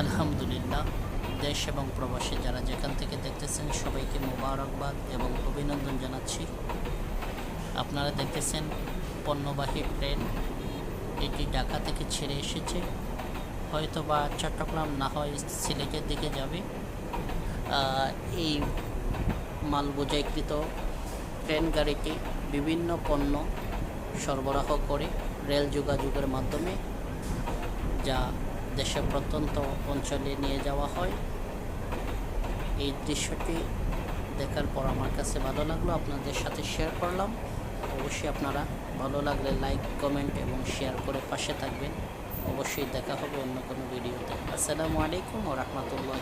আলহামদুলিল্লাহ, দেশ এবং প্রবাসী যারা যেখান থেকে দেখতেছেন, সবাইকে মোবারকবাদ এবং অভিনন্দন জানাচ্ছি। আপনারা দেখতেছেন পণ্যবাহী ট্রেন, এটি ঢাকা থেকে ছেড়ে এসেছে। হয়তো বা চট্টগ্রাম না হয় সিলেটের দিকে যাবে। এই মাল বোঝাইকৃত ট্রেন গাড়িটি বিভিন্ন পণ্য সরবরাহ করে রেল যোগাযোগের মাধ্যমে, যা দেশের প্রত্যন্ত অঞ্চলে নিয়ে যাওয়া হয়। এই দৃশ্যটি দেখার পর আমার কাছে ভালো লাগল, আপনাদের সাথে শেয়ার করলাম। অবশ্যই আপনারা ভালো লাগলে লাইক কমেন্ট এবং শেয়ার করে পাশে থাকবেন। অবশ্যই দেখা হবে অন্য কোনো ভিডিওতে আসসালামু আলাইকুম ও রহমতুল্লাহ